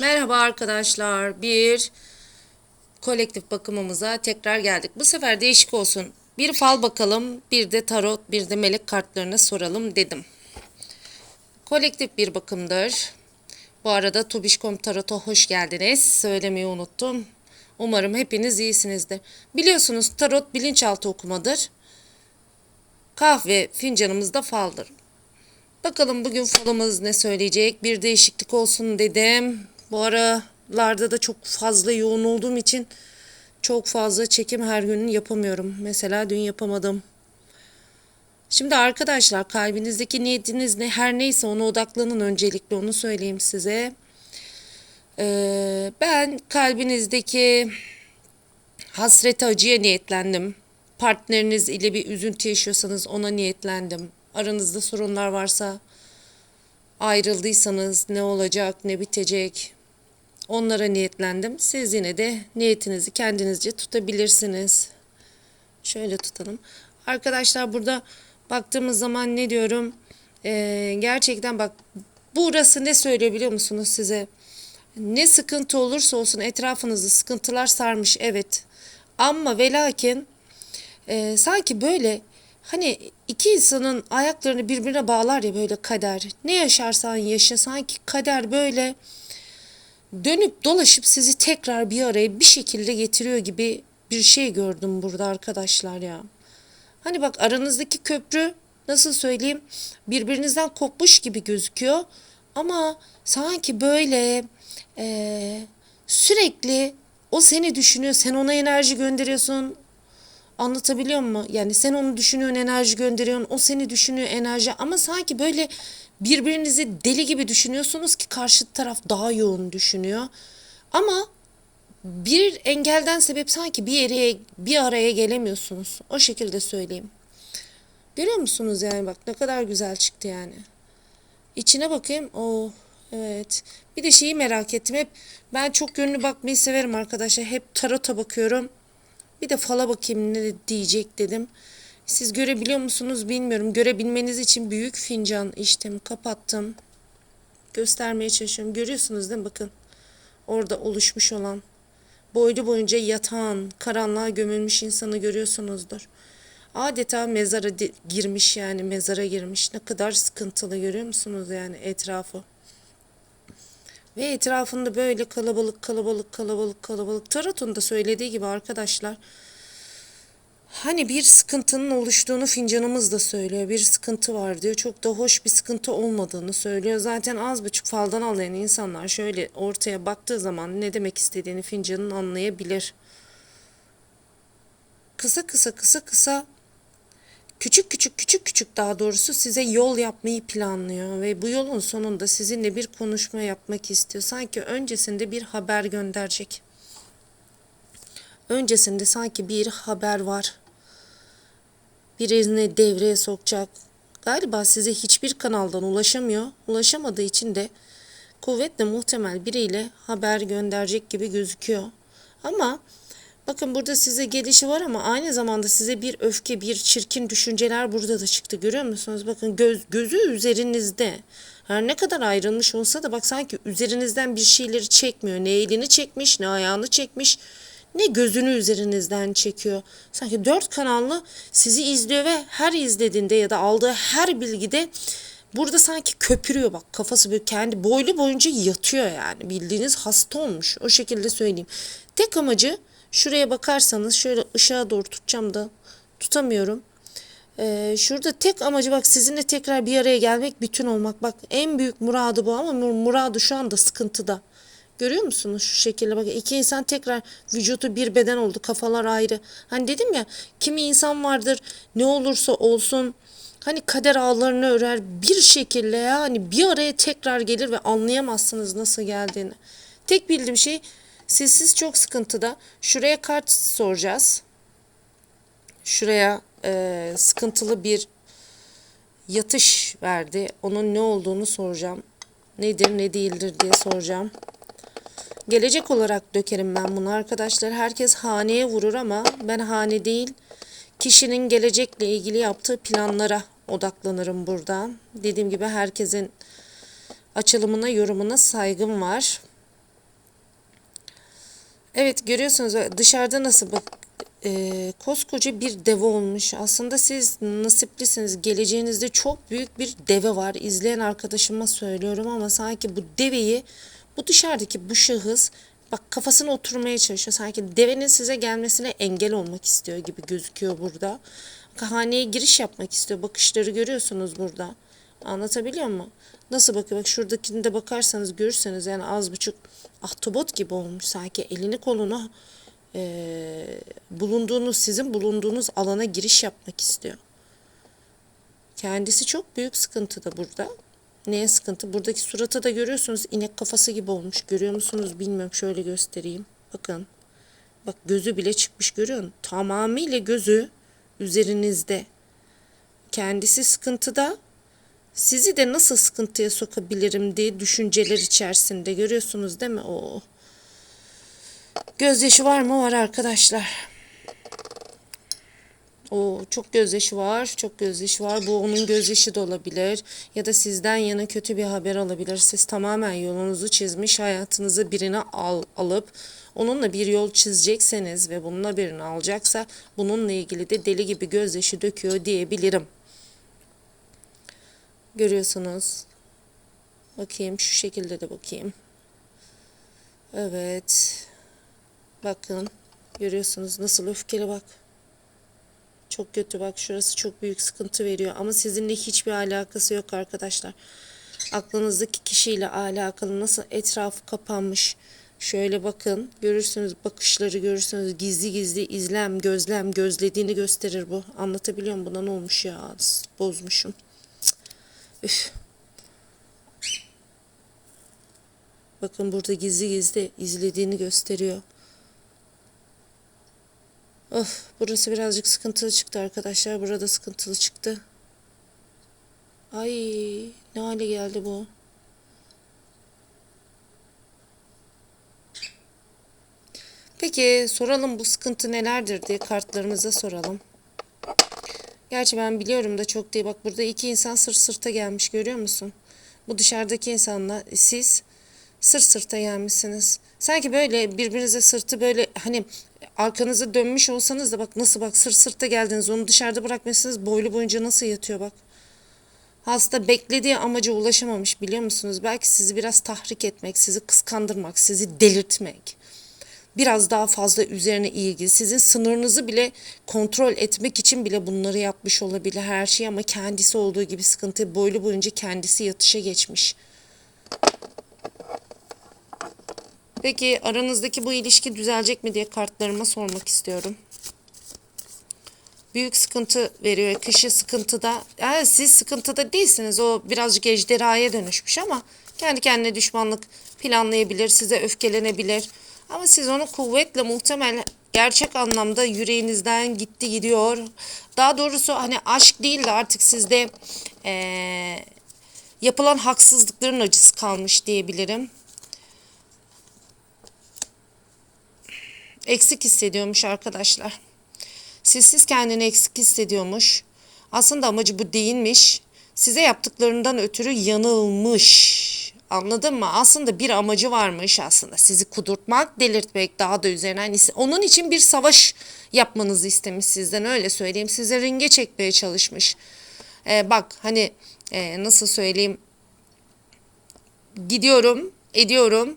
Merhaba arkadaşlar. Bir kolektif bakımımıza tekrar geldik. Bu sefer değişik olsun. Bir fal bakalım, bir de tarot, bir de melek kartlarını soralım dedim. Kolektif bir bakımdır. Bu arada Tubişkom Tarot'a hoş geldiniz. Söylemeyi unuttum. Umarım hepiniz iyisinizdir. Biliyorsunuz tarot bilinçaltı okumadır. Kahve fincanımız da faldır. Bakalım bugün falımız ne söyleyecek? Bir değişiklik olsun dedim. Bu aralarda da çok fazla yoğun olduğum için çok fazla çekim her gün yapamıyorum. Mesela dün yapamadım. Şimdi arkadaşlar kalbinizdeki niyetiniz ne her neyse ona odaklanın öncelikle onu söyleyeyim size. Ee, ben kalbinizdeki hasreti acıya niyetlendim. Partneriniz ile bir üzüntü yaşıyorsanız ona niyetlendim. Aranızda sorunlar varsa ayrıldıysanız ne olacak, ne bitecek onlara niyetlendim. Siz yine de niyetinizi kendinizce tutabilirsiniz. Şöyle tutalım. Arkadaşlar burada baktığımız zaman ne diyorum? Ee, gerçekten bak burası ne söylüyor biliyor musunuz size? Ne sıkıntı olursa olsun etrafınızı sıkıntılar sarmış evet. Ama ve lakin e, sanki böyle hani iki insanın ayaklarını birbirine bağlar ya böyle kader. Ne yaşarsan yaşa sanki kader böyle dönüp dolaşıp sizi tekrar bir araya bir şekilde getiriyor gibi bir şey gördüm burada arkadaşlar ya. Hani bak aranızdaki köprü nasıl söyleyeyim birbirinizden kopmuş gibi gözüküyor ama sanki böyle e, sürekli o seni düşünüyor sen ona enerji gönderiyorsun anlatabiliyor muyum? Yani sen onu düşünüyorsun enerji gönderiyorsun o seni düşünüyor enerji ama sanki böyle birbirinizi deli gibi düşünüyorsunuz ki karşı taraf daha yoğun düşünüyor ama bir engelden sebep sanki bir yere bir araya gelemiyorsunuz. O şekilde söyleyeyim. Görüyor musunuz yani bak ne kadar güzel çıktı yani. İçine bakayım. Oh evet. Bir de şeyi merak ettim. Hep ben çok gönlü bakmayı severim arkadaşlar. Hep tarota bakıyorum. Bir de fala bakayım ne diyecek dedim. Siz görebiliyor musunuz bilmiyorum. Görebilmeniz için büyük fincan içtim. Kapattım. Göstermeye çalışıyorum. Görüyorsunuz değil mi? Bakın. Orada oluşmuş olan boylu boyunca yatan, karanlığa gömülmüş insanı görüyorsunuzdur. Adeta mezara girmiş yani mezara girmiş. Ne kadar sıkıntılı görüyor musunuz yani etrafı. Ve etrafında böyle kalabalık kalabalık kalabalık kalabalık. Tarot'un da söylediği gibi arkadaşlar. Hani bir sıkıntının oluştuğunu fincanımız da söylüyor. Bir sıkıntı var diyor. Çok da hoş bir sıkıntı olmadığını söylüyor. Zaten az buçuk faldan anlayan insanlar şöyle ortaya baktığı zaman ne demek istediğini fincanın anlayabilir. Kısa kısa kısa kısa küçük küçük küçük daha doğrusu size yol yapmayı planlıyor ve bu yolun sonunda sizinle bir konuşma yapmak istiyor. Sanki öncesinde bir haber gönderecek. Öncesinde sanki bir haber var. Birini devreye sokacak. Galiba size hiçbir kanaldan ulaşamıyor. Ulaşamadığı için de kuvvetle muhtemel biriyle haber gönderecek gibi gözüküyor. Ama Bakın burada size gelişi var ama aynı zamanda size bir öfke, bir çirkin düşünceler burada da çıktı. Görüyor musunuz? Bakın göz, gözü üzerinizde. Her ne kadar ayrılmış olsa da bak sanki üzerinizden bir şeyleri çekmiyor. Ne elini çekmiş, ne ayağını çekmiş, ne gözünü üzerinizden çekiyor. Sanki dört kanallı sizi izliyor ve her izlediğinde ya da aldığı her bilgide burada sanki köpürüyor bak kafası böyle kendi boylu boyunca yatıyor yani bildiğiniz hasta olmuş o şekilde söyleyeyim. Tek amacı Şuraya bakarsanız şöyle ışığa doğru tutacağım da tutamıyorum. Ee, şurada tek amacı bak sizinle tekrar bir araya gelmek, bütün olmak. Bak en büyük muradı bu ama muradı şu anda sıkıntıda. Görüyor musunuz şu şekilde bak iki insan tekrar vücudu bir beden oldu kafalar ayrı. Hani dedim ya kimi insan vardır ne olursa olsun hani kader ağlarını örer bir şekilde ya hani bir araya tekrar gelir ve anlayamazsınız nasıl geldiğini. Tek bildiğim şey Sizsiz çok sıkıntıda. Şuraya kart soracağız. Şuraya e, sıkıntılı bir yatış verdi. Onun ne olduğunu soracağım. Nedir ne değildir diye soracağım. Gelecek olarak dökerim ben bunu arkadaşlar. Herkes haneye vurur ama ben hane değil kişinin gelecekle ilgili yaptığı planlara odaklanırım burada. Dediğim gibi herkesin açılımına yorumuna saygım var. Evet görüyorsunuz dışarıda nasıl bak e, koskoca bir deve olmuş. Aslında siz nasiplisiniz. Geleceğinizde çok büyük bir deve var. İzleyen arkadaşıma söylüyorum ama sanki bu deveyi bu dışarıdaki bu şahıs bak kafasına oturmaya çalışıyor. Sanki devenin size gelmesine engel olmak istiyor gibi gözüküyor burada. Haneye giriş yapmak istiyor. Bakışları görüyorsunuz burada. Anlatabiliyor muyum? Nasıl bakıyor? Bak şuradakine de bakarsanız görürseniz yani az buçuk ahtapot gibi olmuş sanki elini kolunu e, bulunduğunuz sizin bulunduğunuz alana giriş yapmak istiyor. Kendisi çok büyük sıkıntıda burada. Neye sıkıntı? Buradaki suratı da görüyorsunuz inek kafası gibi olmuş. Görüyor musunuz bilmiyorum. Şöyle göstereyim. Bakın. Bak gözü bile çıkmış görüyor musun? Tamamıyla gözü üzerinizde. Kendisi sıkıntıda. Sizi de nasıl sıkıntıya sokabilirim diye düşünceler içerisinde. Görüyorsunuz değil mi? O Gözyaşı var mı? Var arkadaşlar. O çok gözyaşı var, çok gözyaşı var. Bu onun gözyaşı da olabilir ya da sizden yana kötü bir haber olabilir. Siz tamamen yolunuzu çizmiş, hayatınızı birine al, alıp onunla bir yol çizecekseniz ve bununla birini alacaksa bununla ilgili de deli gibi gözyaşı döküyor diyebilirim. Görüyorsunuz. Bakayım şu şekilde de bakayım. Evet. Bakın. Görüyorsunuz nasıl öfkeli bak. Çok kötü bak şurası çok büyük sıkıntı veriyor ama sizinle hiçbir alakası yok arkadaşlar. Aklınızdaki kişiyle alakalı nasıl etrafı kapanmış. Şöyle bakın görürsünüz bakışları görürsünüz gizli gizli izlem gözlem gözlediğini gösterir bu. Anlatabiliyor muyum buna ne olmuş ya bozmuşum. Üf. Bakın burada gizli gizli izlediğini gösteriyor. Of burası birazcık sıkıntılı çıktı arkadaşlar. Burada sıkıntılı çıktı. Ay ne hale geldi bu. Peki soralım bu sıkıntı nelerdir diye kartlarımıza soralım. Gerçi ben biliyorum da çok değil. Bak burada iki insan sırt sırta gelmiş görüyor musun? Bu dışarıdaki insanla siz sırt sırta gelmişsiniz. Sanki böyle birbirinize sırtı böyle hani arkanıza dönmüş olsanız da bak nasıl bak sırt sırta geldiniz onu dışarıda bırakmışsınız boylu boyunca nasıl yatıyor bak. Hasta beklediği amaca ulaşamamış biliyor musunuz? Belki sizi biraz tahrik etmek, sizi kıskandırmak, sizi delirtmek. Biraz daha fazla üzerine ilgi, sizin sınırınızı bile kontrol etmek için bile bunları yapmış olabilir her şey ama kendisi olduğu gibi sıkıntı boylu boyunca kendisi yatışa geçmiş. Peki aranızdaki bu ilişki düzelecek mi diye kartlarıma sormak istiyorum. Büyük sıkıntı veriyor. Kışı sıkıntıda. Yani siz sıkıntıda değilsiniz. O birazcık ejderhaya dönüşmüş ama kendi kendine düşmanlık planlayabilir. Size öfkelenebilir. Ama siz onu kuvvetle muhtemel gerçek anlamda yüreğinizden gitti gidiyor. Daha doğrusu hani aşk değil de artık sizde ee, yapılan haksızlıkların acısı kalmış diyebilirim. eksik hissediyormuş arkadaşlar. Sizsiz kendini eksik hissediyormuş. Aslında amacı bu değilmiş. Size yaptıklarından ötürü yanılmış. Anladın mı? Aslında bir amacı varmış aslında. Sizi kudurtmak, delirtmek, daha da üzerine hani onun için bir savaş yapmanızı istemiş sizden öyle söyleyeyim. Size ringe çekmeye çalışmış. Ee, bak hani e, nasıl söyleyeyim gidiyorum, ediyorum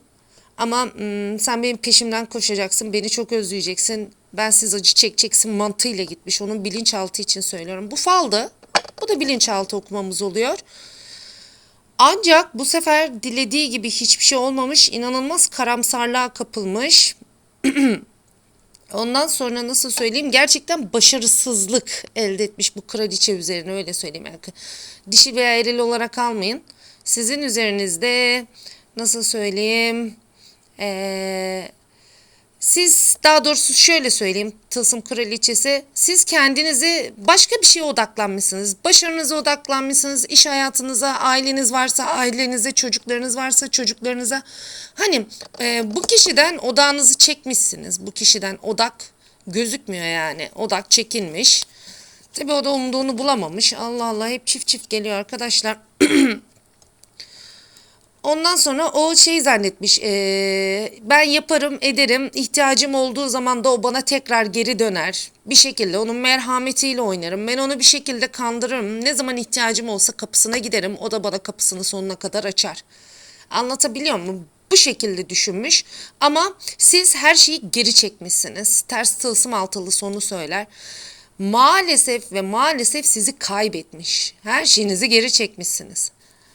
ama ım, sen benim peşimden koşacaksın, beni çok özleyeceksin, ben siz acı çekeceksin mantığıyla gitmiş. Onun bilinçaltı için söylüyorum. Bu faldı. Bu da bilinçaltı okumamız oluyor. Ancak bu sefer dilediği gibi hiçbir şey olmamış, inanılmaz karamsarlığa kapılmış. Ondan sonra nasıl söyleyeyim gerçekten başarısızlık elde etmiş bu kraliçe üzerine öyle söyleyeyim. Yani dişi veya eril olarak almayın. Sizin üzerinizde nasıl söyleyeyim ee, siz daha doğrusu şöyle söyleyeyim Tılsım Kraliçesi siz kendinizi başka bir şeye odaklanmışsınız. Başarınıza odaklanmışsınız. iş hayatınıza, aileniz varsa ailenize, çocuklarınız varsa çocuklarınıza. Hani e, bu kişiden odağınızı çekmişsiniz. Bu kişiden odak gözükmüyor yani. Odak çekilmiş. Tabii o da umduğunu bulamamış. Allah Allah hep çift çift geliyor arkadaşlar. Ondan sonra o şey zannetmiş. eee, ben yaparım, ederim. ihtiyacım olduğu zaman da o bana tekrar geri döner. Bir şekilde onun merhametiyle oynarım. Ben onu bir şekilde kandırırım. Ne zaman ihtiyacım olsa kapısına giderim. O da bana kapısını sonuna kadar açar. Anlatabiliyor muyum? Bu şekilde düşünmüş ama siz her şeyi geri çekmişsiniz. Ters tılsım altılı sonu söyler. Maalesef ve maalesef sizi kaybetmiş. Her şeyinizi geri çekmişsiniz.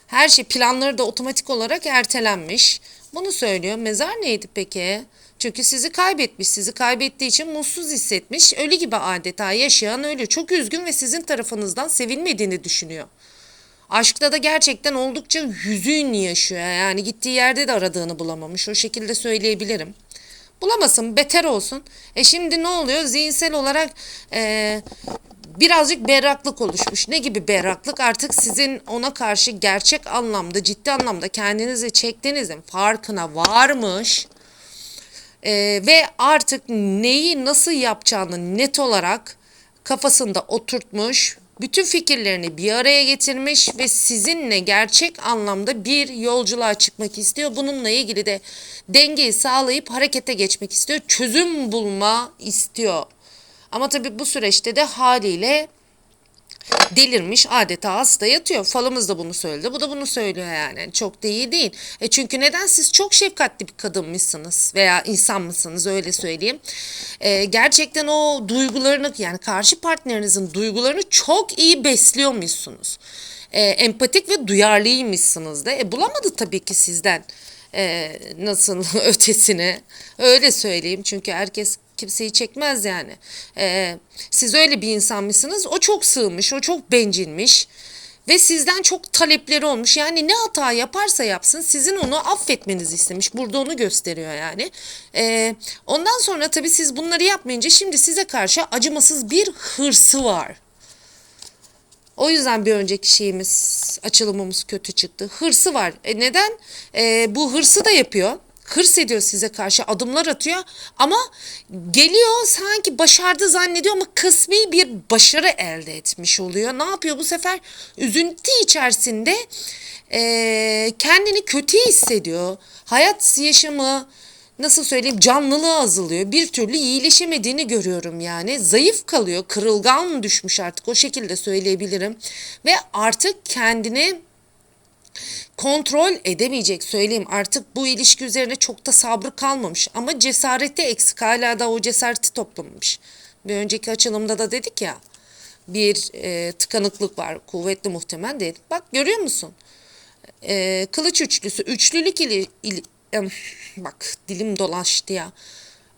Her şey planları da otomatik olarak ertelenmiş. Bunu söylüyor. Mezar neydi peki? Çünkü sizi kaybetmiş. Sizi kaybettiği için mutsuz hissetmiş. Ölü gibi adeta yaşayan ölü. Çok üzgün ve sizin tarafınızdan sevilmediğini düşünüyor. Aşkta da gerçekten oldukça hüzün yaşıyor. Yani gittiği yerde de aradığını bulamamış. O şekilde söyleyebilirim. Bulamasın, beter olsun. E şimdi ne oluyor? Zihinsel olarak e, birazcık berraklık oluşmuş. Ne gibi berraklık? Artık sizin ona karşı gerçek anlamda, ciddi anlamda kendinizi çektiğinizin farkına varmış. E, ve artık neyi nasıl yapacağını net olarak kafasında oturtmuş, bütün fikirlerini bir araya getirmiş ve sizinle gerçek anlamda bir yolculuğa çıkmak istiyor. Bununla ilgili de dengeyi sağlayıp harekete geçmek istiyor. Çözüm bulma istiyor. Ama tabii bu süreçte de haliyle delirmiş adeta hasta yatıyor. Falımız da bunu söyledi. Bu da bunu söylüyor yani. Çok da iyi değil. E çünkü neden siz çok şefkatli bir kadınmışsınız veya insan mısınız öyle söyleyeyim. E, gerçekten o duygularını yani karşı partnerinizin duygularını çok iyi besliyormuşsunuz. E, empatik ve duyarlıymışsınız da. E, bulamadı tabii ki sizden e, nasıl ötesini öyle söyleyeyim çünkü herkes kimseyi çekmez yani. E, siz öyle bir insanmışsınız o çok sığmış o çok bencilmiş ve sizden çok talepleri olmuş yani ne hata yaparsa yapsın sizin onu affetmenizi istemiş burada onu gösteriyor yani. E, ondan sonra tabii siz bunları yapmayınca şimdi size karşı acımasız bir hırsı var. O yüzden bir önceki şeyimiz, açılımımız kötü çıktı. Hırsı var. E neden? E, bu hırsı da yapıyor. Hırs ediyor size karşı adımlar atıyor ama geliyor sanki başardı zannediyor ama kısmi bir başarı elde etmiş oluyor. Ne yapıyor bu sefer? Üzüntü içerisinde e, kendini kötü hissediyor. Hayat yaşamı nasıl söyleyeyim canlılığı azalıyor. Bir türlü iyileşemediğini görüyorum yani. Zayıf kalıyor, kırılgan düşmüş artık o şekilde söyleyebilirim. Ve artık kendini kontrol edemeyecek söyleyeyim. Artık bu ilişki üzerine çok da sabrı kalmamış ama cesareti eksik. Hala da o cesareti toplamamış. Bir önceki açılımda da dedik ya bir e, tıkanıklık var. Kuvvetli muhtemel değil. Bak görüyor musun? E, kılıç üçlüsü. Üçlülük ili, ili, em, bak dilim dolaştı ya.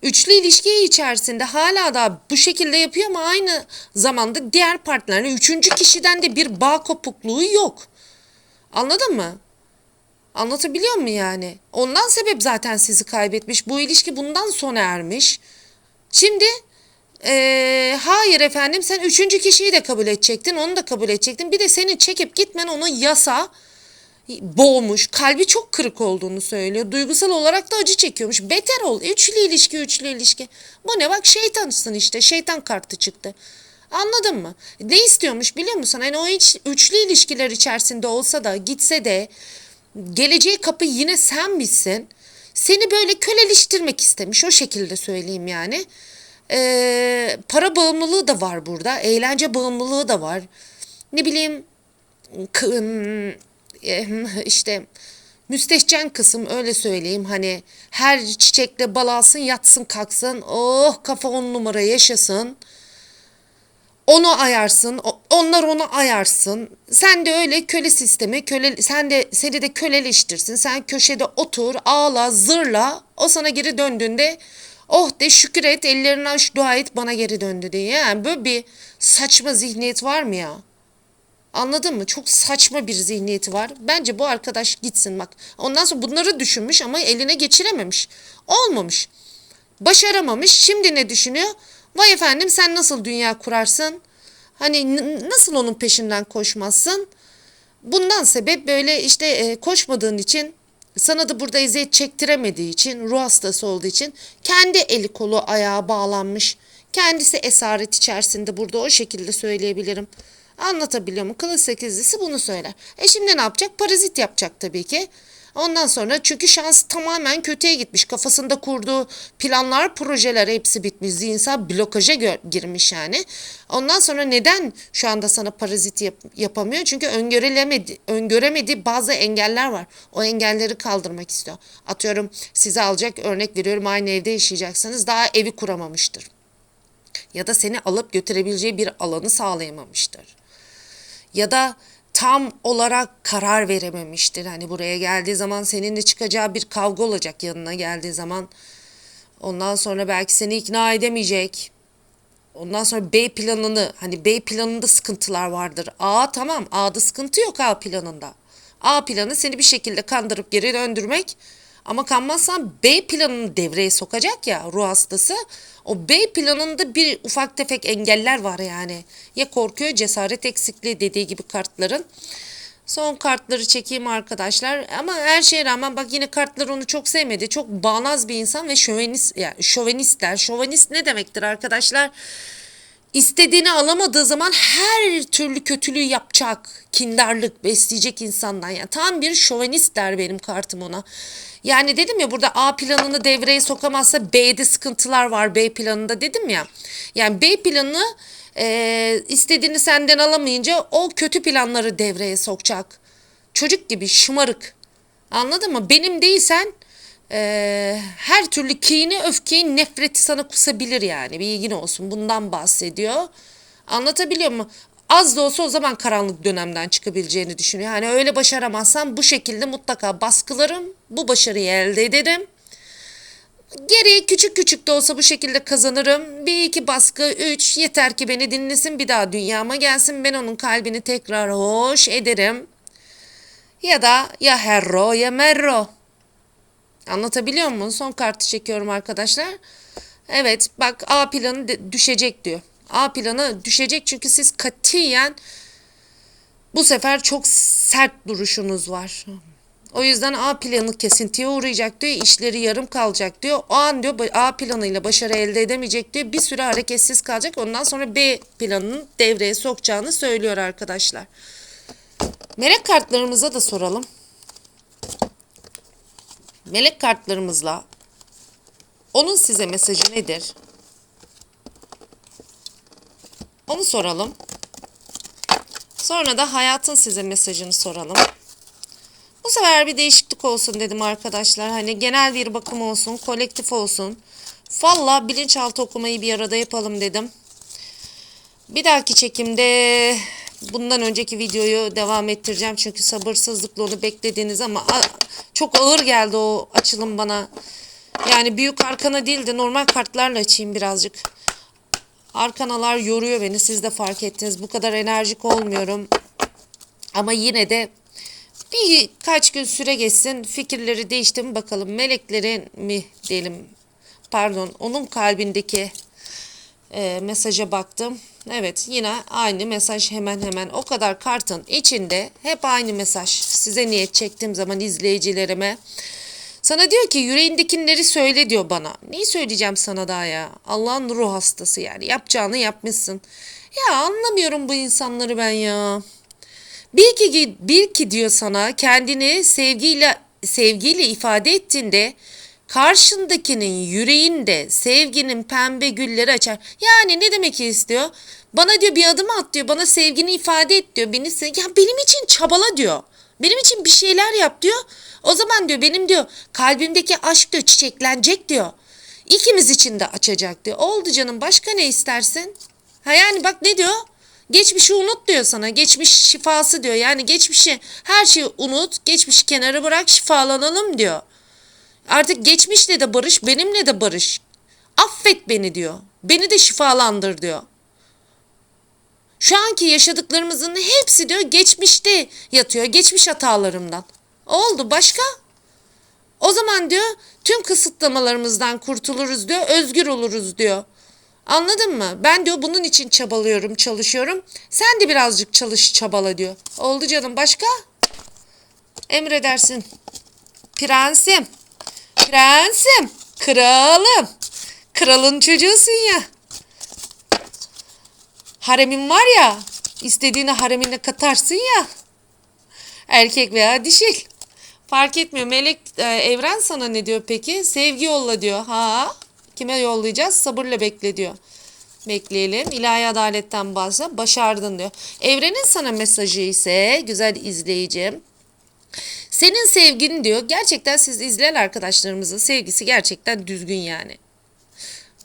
Üçlü ilişki içerisinde hala da bu şekilde yapıyor ama aynı zamanda diğer partnerle üçüncü kişiden de bir bağ kopukluğu yok. Anladın mı? Anlatabiliyor muyum yani? Ondan sebep zaten sizi kaybetmiş. Bu ilişki bundan sona ermiş. Şimdi ee, hayır efendim sen üçüncü kişiyi de kabul edecektin. Onu da kabul edecektin. Bir de senin çekip gitmen onu yasa boğmuş. Kalbi çok kırık olduğunu söylüyor. Duygusal olarak da acı çekiyormuş. Beter ol. Üçlü ilişki, üçlü ilişki. Bu ne bak şeytansın işte. Şeytan kartı çıktı. Anladın mı? Ne istiyormuş biliyor musun? Hani o hiç üçlü ilişkiler içerisinde olsa da gitse de geleceği kapı yine sen misin? Seni böyle köleleştirmek istemiş. O şekilde söyleyeyim yani. Ee, para bağımlılığı da var burada. Eğlence bağımlılığı da var. Ne bileyim işte müstehcen kısım öyle söyleyeyim hani her çiçekle balasın yatsın kalksın oh kafa on numara yaşasın onu ayarsın onlar onu ayarsın sen de öyle köle sistemi köle sen de seni de köleleştirsin sen köşede otur ağla zırla o sana geri döndüğünde oh de şükür et ellerini aç dua et bana geri döndü diye yani böyle bir saçma zihniyet var mı ya? Anladın mı? Çok saçma bir zihniyeti var. Bence bu arkadaş gitsin bak. Ondan sonra bunları düşünmüş ama eline geçirememiş. Olmamış. Başaramamış. Şimdi ne düşünüyor? Vay efendim sen nasıl dünya kurarsın? Hani nasıl onun peşinden koşmazsın? Bundan sebep böyle işte e, koşmadığın için sana da burada eziyet çektiremediği için ruh hastası olduğu için kendi eli kolu ayağı bağlanmış. Kendisi esaret içerisinde burada o şekilde söyleyebilirim. Anlatabiliyor mu? Kılıç sekizlisi bunu söyler. E şimdi ne yapacak? Parazit yapacak tabii ki. Ondan sonra çünkü şansı tamamen kötüye gitmiş. Kafasında kurduğu planlar, projeler hepsi bitmiş. Zihinsel blokaja girmiş yani. Ondan sonra neden şu anda sana parazit yap- yapamıyor? Çünkü öngörülemedi, öngöremediği bazı engeller var. O engelleri kaldırmak istiyor. Atıyorum size alacak örnek veriyorum aynı evde yaşayacaksınız. Daha evi kuramamıştır. Ya da seni alıp götürebileceği bir alanı sağlayamamıştır ya da tam olarak karar verememiştir. Hani buraya geldiği zaman seninle çıkacağı bir kavga olacak yanına geldiği zaman. Ondan sonra belki seni ikna edemeyecek. Ondan sonra B planını hani B planında sıkıntılar vardır. A tamam A'da sıkıntı yok A planında. A planı seni bir şekilde kandırıp geri döndürmek. Ama kanmazsan B planını devreye sokacak ya ruh hastası. O B planında bir ufak tefek engeller var yani. Ya korkuyor cesaret eksikliği dediği gibi kartların. Son kartları çekeyim arkadaşlar. Ama her şeye rağmen bak yine kartlar onu çok sevmedi. Çok bağnaz bir insan ve şövenist yani şövenistler. Şövenist ne demektir arkadaşlar? İstediğini alamadığı zaman her türlü kötülüğü yapacak, kindarlık besleyecek insandan. Yani tam bir şövenist der benim kartım ona. Yani dedim ya burada A planını devreye sokamazsa B'de sıkıntılar var B planında dedim ya. Yani B planını e, istediğini senden alamayınca o kötü planları devreye sokacak. Çocuk gibi şımarık. Anladın mı? Benim değilsen e, her türlü kini, öfkeyi, nefreti sana kusabilir yani. Bir ilgin olsun. Bundan bahsediyor. Anlatabiliyor mu? Az da olsa o zaman karanlık dönemden çıkabileceğini düşünüyor. Yani öyle başaramazsam bu şekilde mutlaka baskılarım. Bu başarıyı elde ederim. Geriye küçük küçük de olsa bu şekilde kazanırım. Bir iki baskı, üç yeter ki beni dinlesin bir daha dünyama gelsin. Ben onun kalbini tekrar hoş ederim. Ya da ya herro ya merro. Anlatabiliyor muyum? Son kartı çekiyorum arkadaşlar. Evet bak A planı düşecek diyor. A planı düşecek çünkü siz katiyen bu sefer çok sert duruşunuz var. O yüzden A planı kesintiye uğrayacak diyor. işleri yarım kalacak diyor. O an diyor A planıyla başarı elde edemeyecek diyor. Bir süre hareketsiz kalacak. Ondan sonra B planının devreye sokacağını söylüyor arkadaşlar. Melek kartlarımıza da soralım. Melek kartlarımızla onun size mesajı nedir? Onu soralım. Sonra da hayatın size mesajını soralım. Bu sefer bir değişiklik olsun dedim arkadaşlar. Hani genel bir bakım olsun, kolektif olsun. Valla bilinçaltı okumayı bir arada yapalım dedim. Bir dahaki çekimde bundan önceki videoyu devam ettireceğim. Çünkü sabırsızlıkla onu beklediğiniz ama çok ağır geldi o açılım bana. Yani büyük arkana değil de normal kartlarla açayım birazcık. Arkanalar yoruyor beni. Siz de fark ettiniz. Bu kadar enerjik olmuyorum. Ama yine de birkaç gün süre geçsin. Fikirleri değişti mi bakalım. Meleklerin mi diyelim. Pardon. Onun kalbindeki e, mesaja baktım. Evet yine aynı mesaj hemen hemen o kadar kartın içinde hep aynı mesaj. Size niyet çektiğim zaman izleyicilerime. Sana diyor ki yüreğindekileri söyle diyor bana. Neyi söyleyeceğim sana daha ya? Allah'ın ruh hastası yani. Yapacağını yapmışsın. Ya anlamıyorum bu insanları ben ya. Bil ki, bil ki diyor sana kendini sevgiyle sevgiyle ifade ettiğinde karşındakinin yüreğinde sevginin pembe gülleri açar. Yani ne demek istiyor? Bana diyor bir adım at diyor. Bana sevgini ifade et diyor. Beni se- ya benim için çabala diyor. Benim için bir şeyler yap diyor. O zaman diyor benim diyor kalbimdeki aşk diyor çiçeklenecek diyor. İkimiz için de açacak diyor. Oldu canım başka ne istersin? Ha yani bak ne diyor? Geçmişi unut diyor sana. Geçmiş şifası diyor. Yani geçmişi her şeyi unut. Geçmişi kenara bırak şifalanalım diyor. Artık geçmişle de barış, benimle de barış. Affet beni diyor. Beni de şifalandır diyor. Şu anki yaşadıklarımızın hepsi diyor geçmişte yatıyor. Geçmiş hatalarımdan. Oldu başka? O zaman diyor tüm kısıtlamalarımızdan kurtuluruz diyor. Özgür oluruz diyor. Anladın mı? Ben diyor bunun için çabalıyorum, çalışıyorum. Sen de birazcık çalış, çabala diyor. Oldu canım. Başka? Emredersin. Prensim. Prensim. Kralım. Kralın çocuğusun ya. Haremin var ya. istediğini haremine katarsın ya. Erkek veya dişil. Fark etmiyor. Melek e, evren sana ne diyor peki? Sevgi yolla diyor. Ha? Kime yollayacağız? Sabırla bekle diyor. Bekleyelim. İlahi adaletten bahsediyor. Başardın diyor. Evrenin sana mesajı ise güzel izleyicim. Senin sevgin diyor. Gerçekten siz izleyen arkadaşlarımızın sevgisi gerçekten düzgün yani.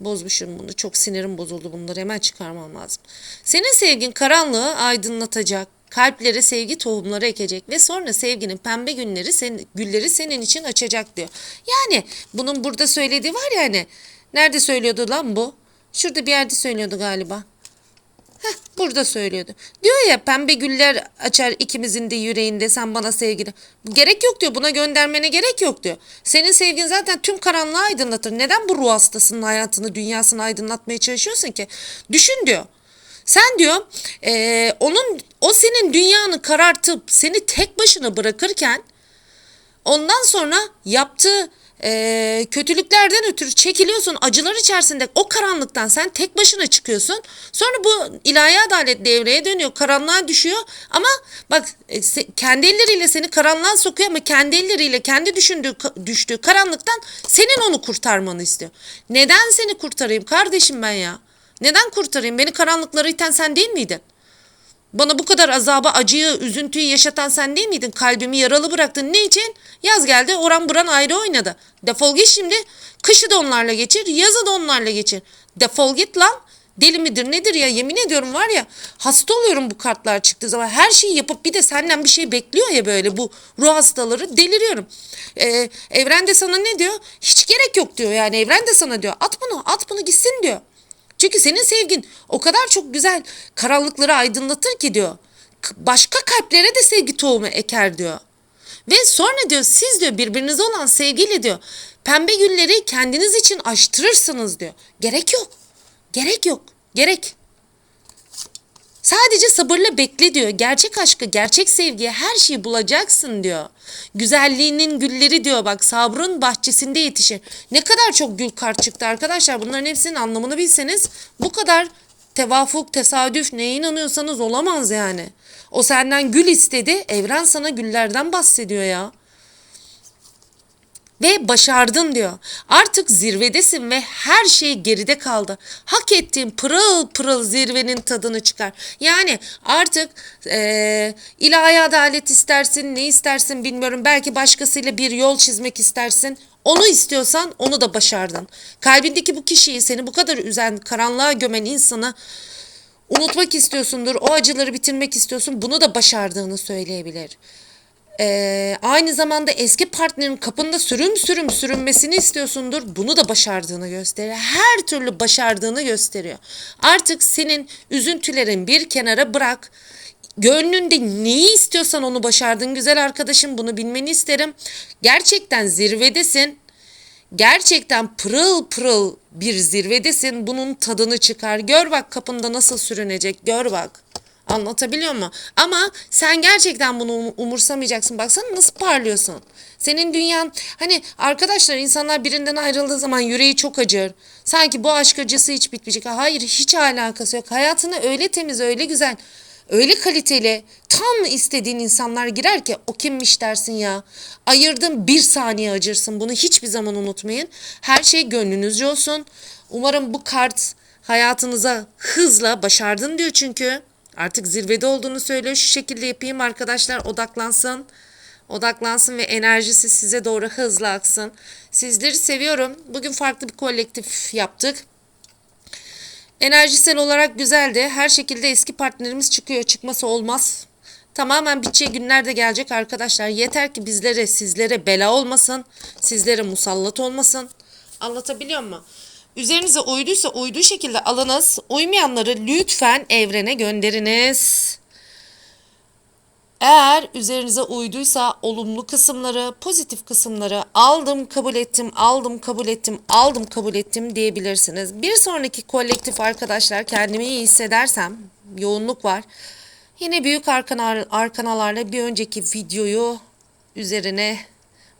Bozmuşum bunu. Çok sinirim bozuldu. Bunları hemen çıkarmam lazım. Senin sevgin karanlığı aydınlatacak. Kalplere sevgi tohumları ekecek ve sonra sevginin pembe günleri sen, gülleri senin için açacak diyor. Yani bunun burada söylediği var ya hani. Nerede söylüyordu lan bu? Şurada bir yerde söylüyordu galiba. Heh, burada söylüyordu. Diyor ya pembe güller açar ikimizin de yüreğinde sen bana sevgili. Gerek yok diyor buna göndermene gerek yok diyor. Senin sevgin zaten tüm karanlığı aydınlatır. Neden bu ruh hastasının hayatını dünyasını aydınlatmaya çalışıyorsun ki? Düşün diyor. Sen diyor eee, onun o senin dünyanı karartıp seni tek başına bırakırken Ondan sonra yaptığı eee, kötülüklerden ötürü çekiliyorsun acılar içerisinde o karanlıktan sen tek başına çıkıyorsun. Sonra bu ilahi adalet devreye dönüyor karanlığa düşüyor ama bak e, kendi elleriyle seni karanlığa sokuyor ama kendi elleriyle kendi düşündüğü düştüğü karanlıktan senin onu kurtarmanı istiyor. Neden seni kurtarayım kardeşim ben ya? Neden kurtarayım? Beni karanlıklara iten sen değil miydin? Bana bu kadar azabı, acıyı, üzüntüyü yaşatan sen değil miydin? Kalbimi yaralı bıraktın. Ne için? Yaz geldi, oran buran ayrı oynadı. Defol git şimdi. Kışı da onlarla geçir, yazı da onlarla geçir. Defol git lan. Deli midir nedir ya yemin ediyorum var ya hasta oluyorum bu kartlar çıktığı zaman her şeyi yapıp bir de senden bir şey bekliyor ya böyle bu ruh hastaları deliriyorum. Ee, evren de sana ne diyor? Hiç gerek yok diyor yani evren de sana diyor at bunu at bunu gitsin diyor. Çünkü senin sevgin o kadar çok güzel karanlıkları aydınlatır ki diyor. Başka kalplere de sevgi tohumu eker diyor. Ve sonra diyor siz diyor birbirinize olan sevgiyle diyor pembe gülleri kendiniz için açtırırsınız diyor. Gerek yok. Gerek yok. Gerek. Sadece sabırla bekle diyor. Gerçek aşkı, gerçek sevgiye her şeyi bulacaksın diyor. Güzelliğinin gülleri diyor bak sabrın bahçesinde yetişir. Ne kadar çok gül kart çıktı arkadaşlar. Bunların hepsinin anlamını bilseniz bu kadar tevafuk, tesadüf neye inanıyorsanız olamaz yani. O senden gül istedi. Evren sana güllerden bahsediyor ya ve başardın diyor. Artık zirvedesin ve her şey geride kaldı. Hak ettiğin pırıl pırıl zirvenin tadını çıkar. Yani artık eee ilahi adalet istersin, ne istersin bilmiyorum. Belki başkasıyla bir yol çizmek istersin. Onu istiyorsan onu da başardın. Kalbindeki bu kişiyi seni bu kadar üzen, karanlığa gömen insanı unutmak istiyorsundur. O acıları bitirmek istiyorsun. Bunu da başardığını söyleyebilir. Ee, aynı zamanda eski partnerin kapında sürüm sürüm sürünmesini istiyorsundur. Bunu da başardığını gösteriyor. Her türlü başardığını gösteriyor. Artık senin üzüntülerin bir kenara bırak. Gönlünde neyi istiyorsan onu başardın güzel arkadaşım. Bunu bilmeni isterim. Gerçekten zirvedesin. Gerçekten pırıl pırıl bir zirvedesin. Bunun tadını çıkar. Gör bak kapında nasıl sürünecek. Gör bak. Anlatabiliyor mu? Ama sen gerçekten bunu um- umursamayacaksın. Baksana nasıl parlıyorsun. Senin dünyan hani arkadaşlar insanlar birinden ayrıldığı zaman yüreği çok acır. Sanki bu aşk acısı hiç bitmeyecek. Hayır hiç alakası yok. Hayatına öyle temiz öyle güzel öyle kaliteli tam istediğin insanlar girer ki o kimmiş dersin ya. Ayırdın bir saniye acırsın. Bunu hiçbir zaman unutmayın. Her şey gönlünüzce olsun. Umarım bu kart hayatınıza hızla başardın diyor çünkü. Artık zirvede olduğunu söylüyor. Şu şekilde yapayım arkadaşlar odaklansın. Odaklansın ve enerjisi size doğru hızla aksın. Sizleri seviyorum. Bugün farklı bir kolektif yaptık. Enerjisel olarak güzeldi. Her şekilde eski partnerimiz çıkıyor. Çıkması olmaz. Tamamen biteceği günler de gelecek arkadaşlar. Yeter ki bizlere, sizlere bela olmasın. Sizlere musallat olmasın. Anlatabiliyor muyum? Üzerinize uyduysa uyduğu şekilde alınız. Uymayanları lütfen evrene gönderiniz. Eğer üzerinize uyduysa olumlu kısımları, pozitif kısımları aldım, kabul ettim, aldım, kabul ettim, aldım, kabul ettim diyebilirsiniz. Bir sonraki kolektif arkadaşlar kendimi iyi hissedersem, yoğunluk var. Yine büyük arkana, arkanalarla bir önceki videoyu üzerine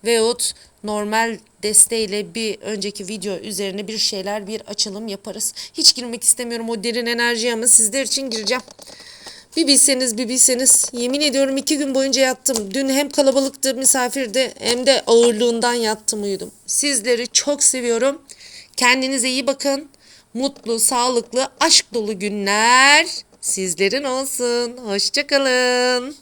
veyahut normal desteğiyle bir önceki video üzerine bir şeyler bir açılım yaparız. Hiç girmek istemiyorum o derin enerjiye ama sizler için gireceğim. Bir bilseniz bir bilseniz yemin ediyorum iki gün boyunca yattım. Dün hem kalabalıktı misafirdi hem de ağırlığından yattım uyudum. Sizleri çok seviyorum. Kendinize iyi bakın. Mutlu, sağlıklı, aşk dolu günler sizlerin olsun. Hoşçakalın.